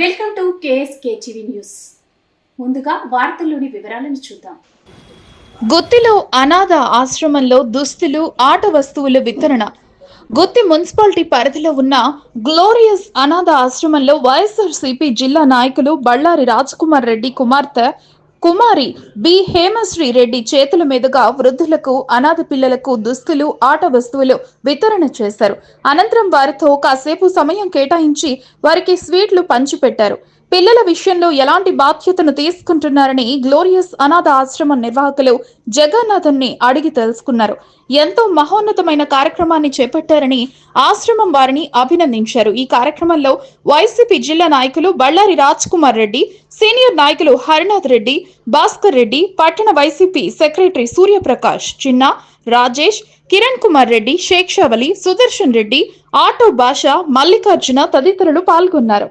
Welcome to KSK TV news. ముందుగా వార్తల్లోని వివరాలను చూద్దాం. గుత్తిలో అనాథ ఆశ్రమంలో దుస్తులు ఆట వస్తువుల వితరణ. గుత్తి మున్సిపాలిటీ పరిధిలో ఉన్న గ్లోరియస్ అనాథ ఆశ్రమంలో వైఎస్ఆర్సీపీ జిల్లా నాయకులు బళ్ళారి రాజ్కుమార్ రెడ్డి కుమార్తె కుమారి బి. హేమశ్రీ రెడ్డి చేతుల మీదుగా వృద్ధులకు అనాథ పిల్లలకు దుస్తులు ఆట వస్తువులు వితరణ చేశారు. అనంతరం వారితో కాసేపు సమయం కేటాయించి వారికి స్వీట్లు పంచిపెట్టారు. పిల్లల విషయంలో ఎలాంటి బాధ్యతను తీసుకుంటున్నారని గ్లోరియస్ అనాథ ఆశ్రమం నిర్వాహకులు జగన్నాథన్ని అడిగి తెలుసుకున్నారు. ఎంతో మహోన్నతమైన కార్యక్రమాన్ని చేపట్టారని ఆశ్రమం వారిని అభినందించారు. ఈ కార్యక్రమంలో వైసీపీ జిల్లా నాయకులు బళ్ళారి రాజ్ కుమార్ రెడ్డి సీనియర్ నాయకులు హరినాథ్ రెడ్డి భాస్కర్ రెడ్డి పట్టణ YCP secretary Suryaprakash Chinna Rajesh Kiran Kumar Reddy Shaik Sudarshan Reddy auto Basha Mallikarjuna తదితరులు పాల్గొన్నారు.